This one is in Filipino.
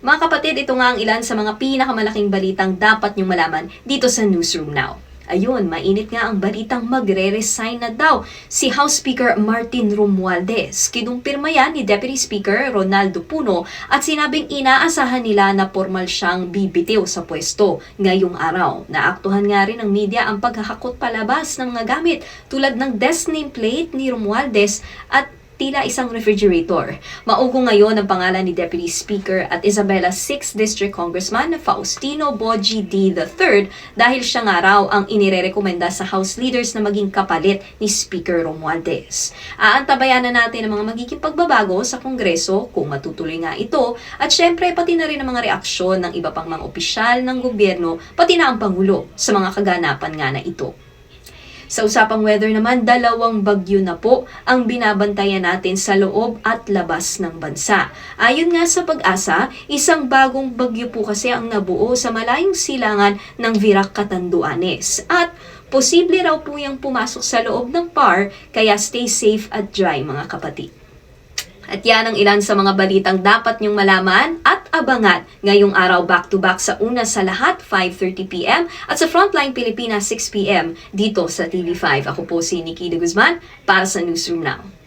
Mga kapatid, ito nga ang ilan sa mga pinakamalaking balitang dapat niyong malaman dito sa Newsroom Now. Ayun, mainit nga ang balitang magre-resign na daw si House Speaker Martin Romualdez. Kinumpirma yan ni Deputy Speaker Ronaldo Puno at sinabing inaasahan nila na formal siyang bibitiw sa pwesto ngayong araw. Naaktuhan nga rin ng media ang paghahakot palabas ng mga gamit tulad ng desk nameplate ni Romualdez at tila isang refrigerator. Maugo ngayon ang pangalan ni Deputy Speaker at Isabela 6th District Congressman Faustino Boji D. III dahil siya nga raw ang inirerekomenda sa House leaders na maging kapalit ni Speaker Romualdez. Aantabayan na natin ang mga magiging pagbabago sa Kongreso kung matutuloy nga ito at syempre pati na rin ang mga reaksyon ng iba pang mga opisyal ng gobyerno pati na ang Pangulo sa mga kaganapan nga na ito. Sa usapang weather naman, dalawang bagyo na po ang binabantayan natin sa loob at labas ng bansa. Ayon nga sa pag-asa, isang bagong bagyo po kasi ang nabuo sa malayong silangan ng Virac Catanduanes. At posible raw po yung pumasok sa loob ng PAR, kaya stay safe at dry mga kapatid. At yan ang ilan sa mga balitang dapat niyong malaman at abangan ngayong araw back-to-back sa una sa lahat 5.30pm at sa Frontline Pilipinas 6pm dito sa TV5. Ako po si Nikki de Guzman para sa Newsroom Now.